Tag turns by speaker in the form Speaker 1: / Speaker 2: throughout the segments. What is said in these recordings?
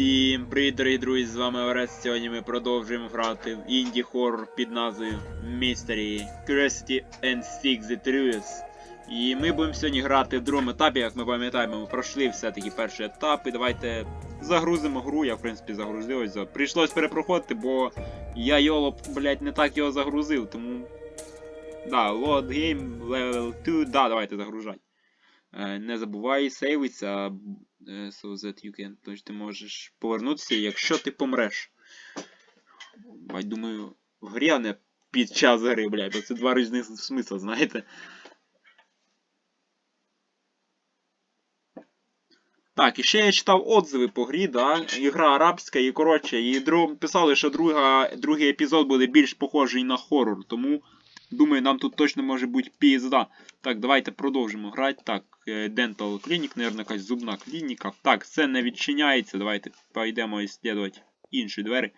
Speaker 1: Всім привіт, дорогі друзі, з вами Орест. Сьогодні ми продовжуємо грати в інді хоррор під назвою Mystery Curiosity and Seek the Truth. І ми будемо сьогодні грати в другому етапі, як ми пам'ятаємо, ми пройшли все-таки перший етап. І давайте загрузимо гру. Я в принципі загрузив ось. Прийшлось перепроходити, бо я йолоп, блять, не так його загрузив, тому. Да, load game level 2, да, давайте загружати. Е, Не забувай сейвитися, е, so that you can, тож ти можеш повернутися, якщо ти помреш. Бать, думаю, в грі, а не під час гри, блядь, бо це два різних смисла, знаєте. Так, і ще я читав отзиви по грі, да. Ігра арабська і коротше, і друг... писали, що друга... другий епізод буде більш похожий на хоррор, тому думаю, нам тут точно може бути пізда. Так, давайте продовжимо грати. Так, е, Dental Clinic, наверное, якась зубна клініка. Так, це не відчиняється. Давайте пойдемо ісследувати інші двері.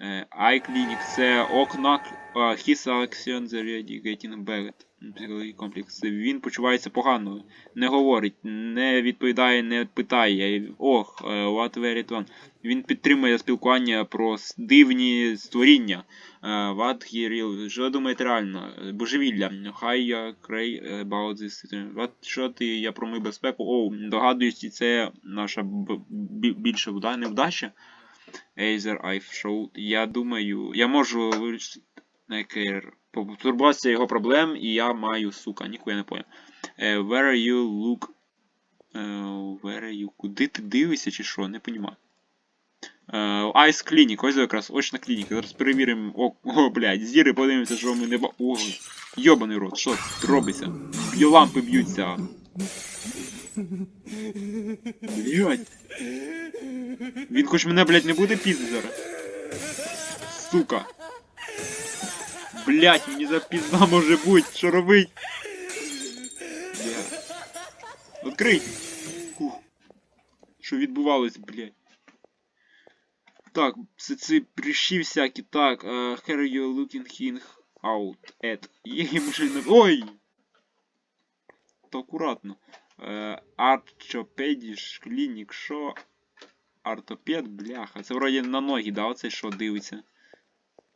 Speaker 1: Е, Eye це окна. His actions are getting. Психологічний комплекс. Він почувається погано, не говорить, не відповідає, не питає. Ох, е, what very one. Він підтримує спілкування про дивні створіння. Е, What he real? Що думаєте реально? Божевілля. High uh, cray about this. What, що ти, я про мою безпеку? Оу, догадуюсь, це наша більша вда- невдача. Azer I've showed. Я думаю, я можу вирішити. Потурбуватися його проблем, і я маю, сука, ніхуя не понял. Е, where you look. е, where you... Куди ти дивишся чи що? Не понімаю. Е, Ice Clinic, ось якраз очна клініка. Зараз перевіримо. О, о блядь, зіри, подивимося, що ми не ба. О, йобаний рот, що робиться? Б'є лампи б'ються. Блядь. Він хоч мене, блядь, не буде піздити зараз. Сука. Блядь, мені за пізда може бути. Що робить? Фух. Що відбувалось, блядь? Так, це ці прищі всякі. Так, uh, here you looking in out at. Ой! То акуратно. Uh, Арчопедіш, клінік, що? Ортопед, бляха. Це вроді на ноги, да, оцей що дивиться.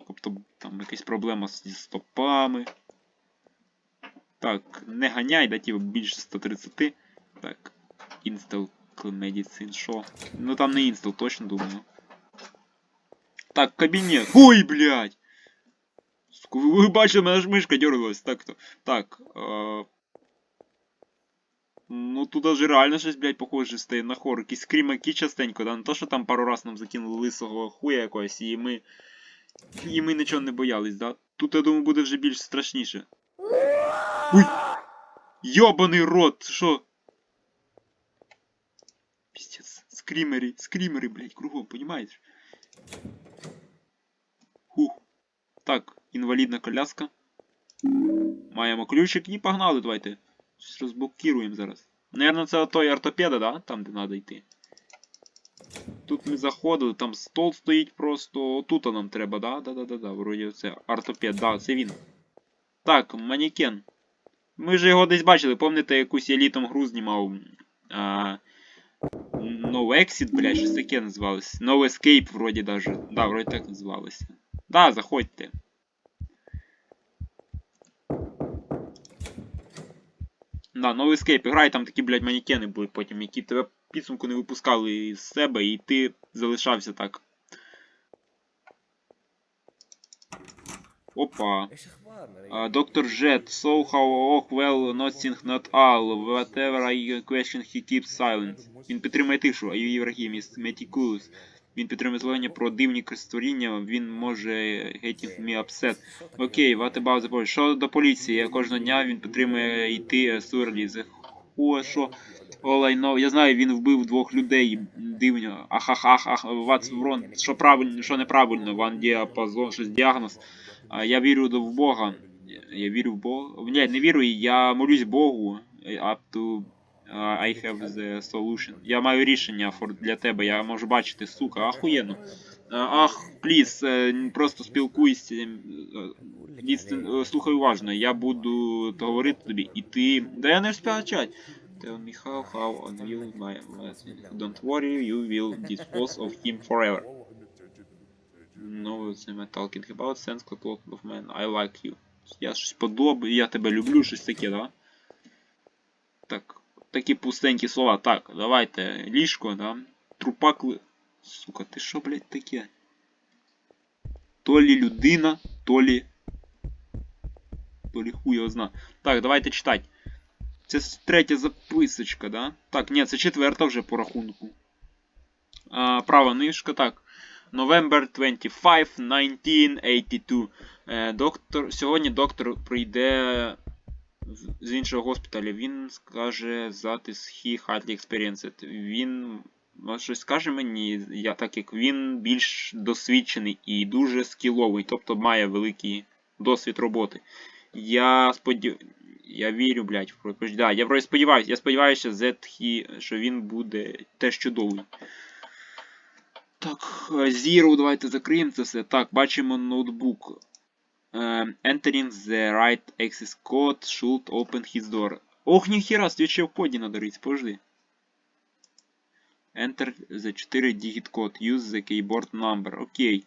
Speaker 1: Тобто там якась проблема зі стопами. Так, не ганяй, да, типу більше 130. Так. Install Medicine, що? Ну там не install, точно думаю. Так, кабінет. Ой, блядь! Ви, бачили, мене ж мишка дергалась. Так то. Так. Е... Тут даже реально щось, блядь, похоже стає на хор. Якісь скрімаки частенько, да? Не то, що там пару раз нам закинули лисого хуя якогось, і ми. І ми нічого не боялись, да? Тут, я думаю, буде вже більш страшніше. Уй! Йобаний рот! Що? Піздец. Скрімери, скрімери, блядь, кругом, понімаєш? Хух. Так, інвалідна коляска. Маємо ключик і погнали, давайте. Щось розблокіруємо зараз. Наверно, це той ортопеда, да? Там, де треба йти. Тут ми заходили, там стол стоїть просто. Тут нам треба, да? Да-да-да-да. Вроді це ортопед, да, це він. Так, манікен. Ми ж його десь бачили, пам'ятаєте, якусь я літом гру знімав. А, No Exit, блядь, щось таке називалось. No Escape, вроді даже. Да, вроді так називалося. Да, заходьте. Да, новий скейп грай, там такі, блядь, манікени були потім, які тебе підсумку не випускали з себе і ти залишався так. Опа. Доктор Жет, so how oh well nothing not all, whatever I question he keeps silent. Він підтримує тишу, а її враги Метікулус. Він підтримує злояння про дивні створіння, він може getting me upset. Окей, what about the police? Що до поліції? Кожного дня він підтримує йти сурлі. Що? All I know. Я знаю, він вбив двох людей. Дивно. Ах, ах, ах, ах, what's wrong? Що правильно, що неправильно? Ван діапазон, щось діагноз. Я вірю до- Бога. Я вірю в Бога. Ні, не вірю, я молюсь Богу. Up to uh, I have the solution. Я маю рішення for, для тебе, я можу бачити, сука, ахуєнно. Ах, пліз, е, просто спілкуйся. е, е, Слухай уважно, я буду говорити тобі, і ти. Да я не встигаю. Tell me how, how on will my, Don't worry, you will dispose of him forever. No, it's not talking about sense cloud of man. I like you. Я щось подобаю, я тебе люблю, щось таке, да? Так, такі пустенькі слова. Так, давайте, ліжко, да? Трупак. Сука, ти що, блядь, таке? То лі людина, то лі... То лі хуй його зна. Так, давайте читати. Це третя записочка, да? Так, ні, це четверта вже по рахунку. А, права нижка, так. November 25, 1982. Е, доктор, сьогодні доктор прийде з- іншого госпіталю. Він скаже is he hardly experienced. Він щось скаже мені, я, так як він більш досвідчений і дуже скіловий, тобто має великий досвід роботи. Я сподів... Я вірю, блядь, Да, я вроде сподіваюся, я сподіваюся, that he, що він буде теж чудовий. Так, Zero, давайте закриємо це все. Так, бачимо ноутбук. Е, entering the right access code should open his door. Ох, ніхіра, свіче в коді надо рить, подожди. Enter the 4 digit code. Use the keyboard number. Окей.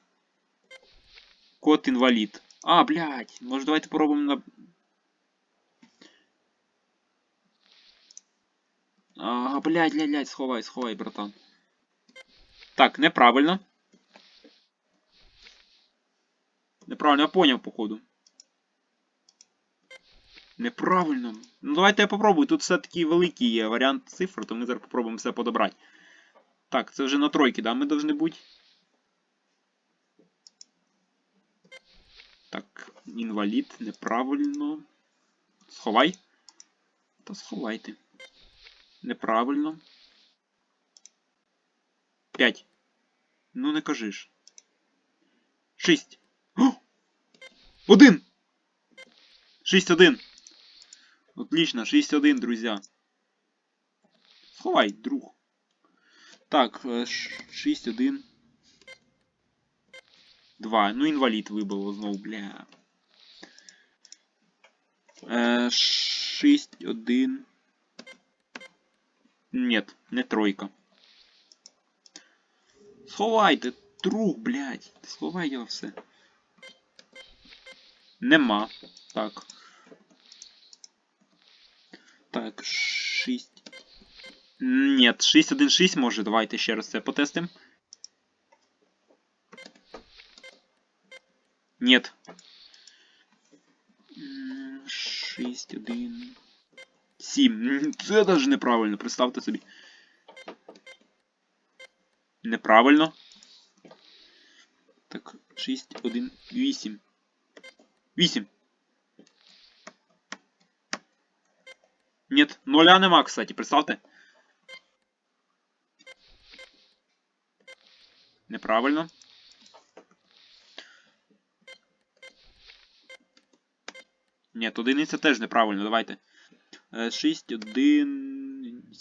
Speaker 1: Код інвалід. А, блядь, може давайте попробуємо на... А, блядь, блядь, блядь, сховай, сховай, братан. Так, неправильно. Неправильно, я поняв, походу. Неправильно. Ну давайте я попробую. Тут все-таки великий є варіант цифр, то ми зараз попробуємо все подобрати. Так, це вже на тройки, да, ми повинні бути. Так, інвалід, неправильно. Сховай. Та сховайте. Неправильно. 5. Ну не кажиш. 6. Один! 6-1. Отлично, 6-1, друзья. Сховай, друг. Так, е, ш- 6-1. 2. Ну, інвалід вибило знов, бля. Е, 6-1. Нет, не тройка. Сховайте, друг, блядь. Сховай його все. Нема. Так. Так, 6. Нет, 6-1-6 може. Давайте ще раз це потестим. Нет. 6-1. 7. Це даже неправильно, представте собі. Неправильно. Так, 6, 1, 8. 8. Нет, нуля нема, кстати, представте. Неправильно. Нет, одиниця теж неправильно, давайте. 6, 1,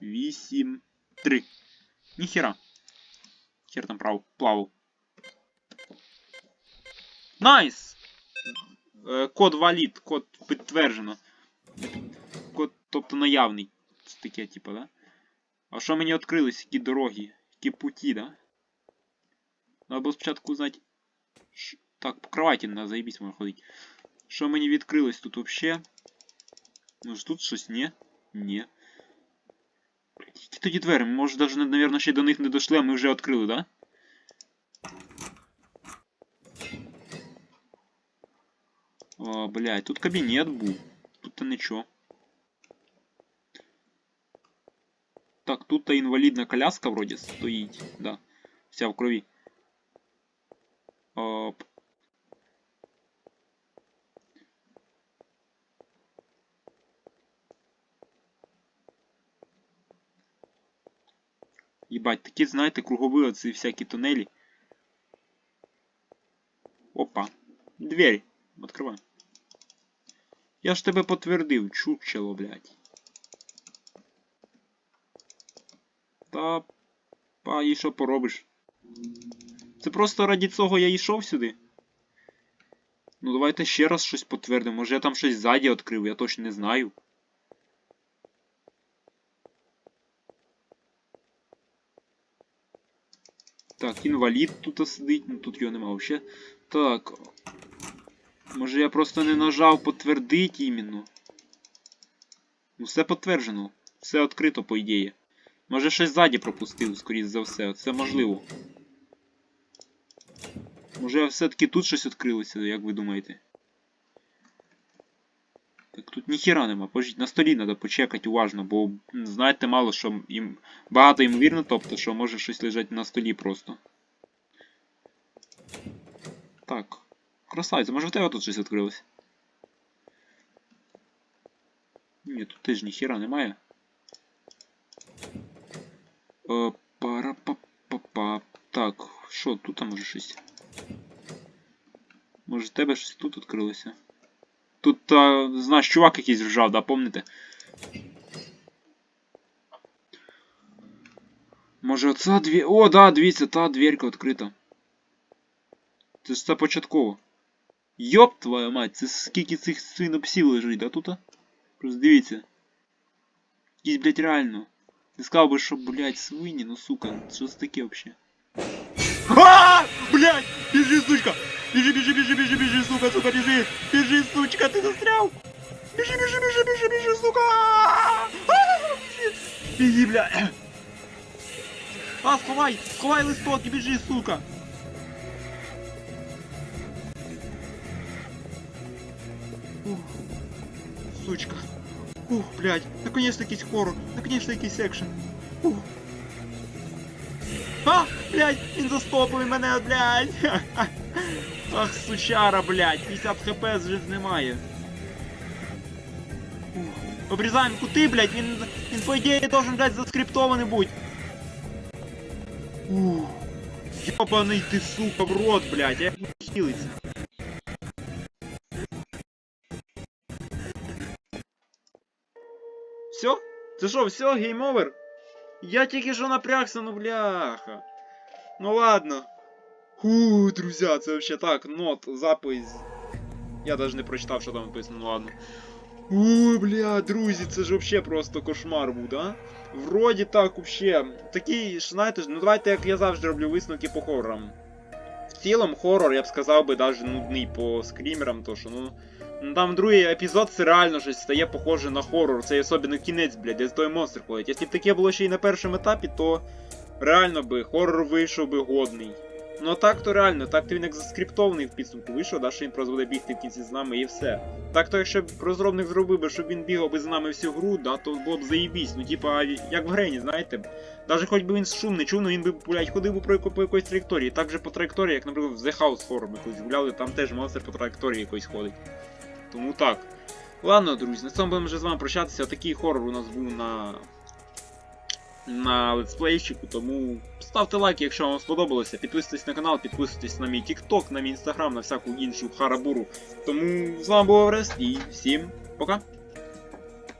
Speaker 1: 8, 3. Ніхера. Хер там прав, плавав. Найс! Е, Код валід, код підтверджено. Код, тобто наявний. Це таке, типу, да? А що мені відкрились? Які дороги? Які путі, да? Надо було спочатку знати. Ш- Так, по кроваті на заїбісь можна ходити. Що мені відкрилось тут вообще? Може тут щось ні? Ні. Які тоді двері? Ми, може, навіть, наверное, ще до них не дошли, а ми вже відкрили, да? О, блядь, тут кабінет був. Тут то нічого. Так, тут та інвалідна коляска вроді стоїть, да. Вся в крові. Оп. Єбать, такі, знаєте, кругові оці всякі тунелі. Опа. Двері. Відкривай. Я ж тебе потвердив, чучело, блядь. Та... Па, і що поробиш? Це просто раді цього я йшов сюди. Ну давайте ще раз щось потвердимо. Може я там щось ззаді відкрив, я точно не знаю. Так, інвалід тут сидить, ну тут його нема взагалі. Так. Може я просто не нажав підтвердить іменно. Ну, все підтверджено. Все відкрито, по ідеї. Може щось ззаді пропустив, скоріш за все. Це можливо. Може все-таки тут щось відкрилося, як ви думаєте? Так тут ніхіра нема. Пожіть, на столі треба почекати уважно, бо знаєте мало що їм. Багато ймовірно, тобто, що може щось лежати на столі просто. Так. Красавиця, може в тебе тут щось відкрилось? Ні, тут теж ніхіра немає. Е, пара-па-па-па. Так, що тут там може щось? Може в тебе щось тут відкрилося? Тут, а, знаєш, чувак якийсь ржав, да, помните? Може оця дві... О, да, дивіться, та дверка відкрита. Це ж це початково. Йоп твою мать, це скільки цих свинопсів лежить, да тут? Просто дивіться. Якісь, блядь, реально. Не сказав би, що, блядь, свині, ну сука, що це таке вообще? А, блядь, біжи, сучка! Біжи, біжи, біжи, біжи, біжи, сука, сука, біжи! Біжи, сучка, ти застряв! Біжи, біжи, біжи, біжи, біжи, сука! А, біжи! Біги, бля! А, сховай! Сховай листок і біжи, сука! сучка. Ух, блядь, наконец-то якийсь хоррор, наконец-то якийсь екшен. Ух. А, блядь, він застопив мене, блядь. Ах, сучара, блядь, 50 хп вже немає. Ух. Обрізаємо кути, блядь, він, він по ідеї должен, блядь, заскриптований бути. Ух. Ёбаний ти, сука, в рот, блядь, а як буду хілиться. Все? Це що, все, гейм овер? Я тільки що напрягся, ну бляха. Ну ладно. Ху, друзья, це вообще так, нот, запис. Я даже не прочитав, що там написано, ну ладно. О, бля, друзі, це ж вообще просто кошмар був, да? Вроді так, вообще. Такий, ж, знаєте ну давайте, як я завжди роблю висновки по хорорам. В цілому хорор, я б сказав би, даже нудний по скрімерам, то що, ну. Ну там другий епізод це реально щось стає похоже на хорор. Це особливо кінець, блядь, де той монстр ходить. Якщо б таке було ще й на першому етапі, то реально би хорор вийшов би годний. Ну так то реально, так то він як заскриптований в підсумку вийшов, да, що він просто буде бігти в кінці з нами і все. Так то якщо б розробник зробив би, щоб він бігав би з нами всю гру, да, то було б заєбісь. Ну типа, як в Грені, знаєте. Даже хоч би він шум не чув, ну він би, блядь, ходив би про по якоїсь траєкторії. Так же по траєкторії, як, наприклад, в The House Horror ми колись гуляли, там теж монстр по траєкторії якось ходить. Тому так. Ладно, друзі, на цьому будемо вже з вами прощатися. Такий хорор у нас був на. На летсплейщику, тому ставте лайки, якщо вам сподобалося. Підписуйтесь на канал, підписуйтесь на мій TikTok, на мій інстаграм, на всяку іншу харабуру. Тому з вами був Орест і всім пока!